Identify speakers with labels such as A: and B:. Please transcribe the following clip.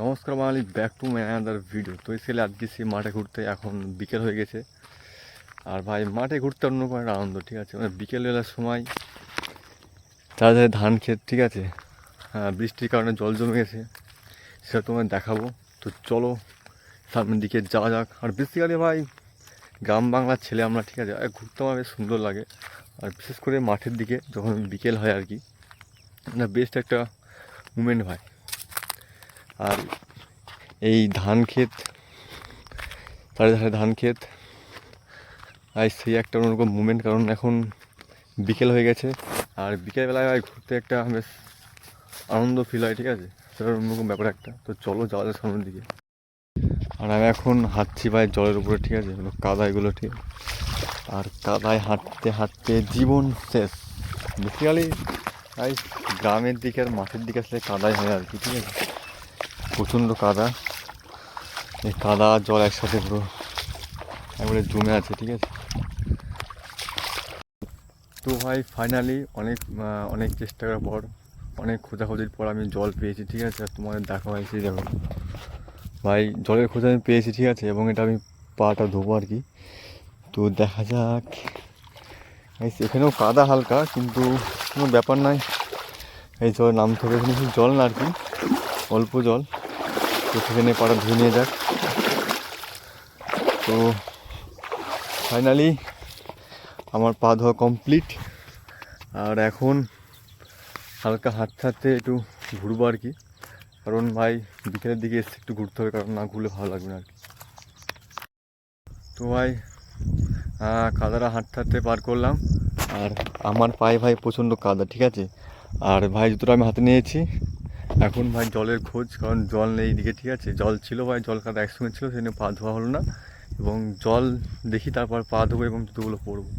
A: নমস্কার Bengali back to my another video তো এসেলে আজকে সে মাঠে ঘুরতে এখন বিকেল হয়ে গেছে। আর ভাই, মাঠে ঘুরতে অন্যরকম একটা আনন্দ, ঠিক আছে? মানে বিকেলবেলার সময় চারধারে ধান ক্ষেত, ঠিক আছে? হ্যাঁ বৃষ্টির কারণে জল জমে গেছে। সেটা তোমায় দেখাবো। তো চলো, সামনের দিকে যাওয়া যাক। আর বেসিক্যালি ভাই, গ্রাম বাংলার ছেলে আমরা, ঠিক আছে? ঘুরতে আমার বেশ সুন্দর লাগে। আর বিশেষ করে মাঠের দিকে, যখন বিকেল হয় আর কি। না বেস্ট একটা মুমেন্ট ভাই। আর এই ধান ক্ষেত, চারিধারে ধান ক্ষেত। আর সেই একটা অন্যরকম মুমেন্ট কারণ এখন বিকেল হয়ে গেছে, আর বিকেলবেলায় ভাই ঘুরতে একটা বেশ আনন্দ ফিল হয়, ঠিক আছে? সেটা অন্যরকম ব্যাপার একটা। তো চলো যাওয়া যায় সামনের দিকে। আর আমি এখন হাঁটছি ভাই জলের উপরে, ঠিক আছে? কাদা এগুলো, ঠিক আর কাদায় হাঁটতে হাঁটতে জীবন শেষ। বেসিক্যালি ভাই গ্রামের দিকে আর মাঠের দিকে আসলে কাদাই হয় আর কি, ঠিক আছে? প্রচণ্ড কাদা। এই কাদা, জল একসাথে পুরো একবারে জমে আছে, ঠিক আছে? তো ভাই ফাইনালি অনেক অনেক চেষ্টা করার পর, অনেক খোঁজাখুঁজির পর আমি জল পেয়েছি, ঠিক আছে? আর তোমাদের দেখা হয়েছে দেখো। ভাই, জলের খোঁজ আমি পেয়েছি, ঠিক আছে? এবং এটা আমি পাটা ধোবো আর কি। তো দেখা যাক। এখানেও কাদা হালকা, কিন্তু কোনো ব্যাপার নয় এই জল নামতে হবে, এখানে জল না আর কি, অল্প জল। তো সেখানে পাটা ধুয়ে নিয়ে যাক। তো ফাইনালি আমার পা ধোয়া কমপ্লিট আর এখন হালকা হাঁটতে হাঁটতে একটু ঘুরবো আর কি। কারণ ভাই বিকেলের দিকে এসে একটু ঘুরতে হবে, কারণ না ঘুরলে ভালো লাগবে না আর কি। তো ভাই কাদাটা হাঁটতে হাঁটতে পার করলাম। আর আমার পায়ে ভাই প্রচণ্ড কাদা, ঠিক আছে? আর ভাই জুতোটা আমি হাতে নিয়েছি। এখন ভাই জলের খোঁজ, কারণ জল নেই এদিকে ঠিক আছে? জল ছিল ভাই, জল কাদা একসঙ্গে ছিল সেখানে পা ধোয়া হলো না। এবং জল দেখি তারপর পা ধোবো এবং জুতোগুলো পরবো।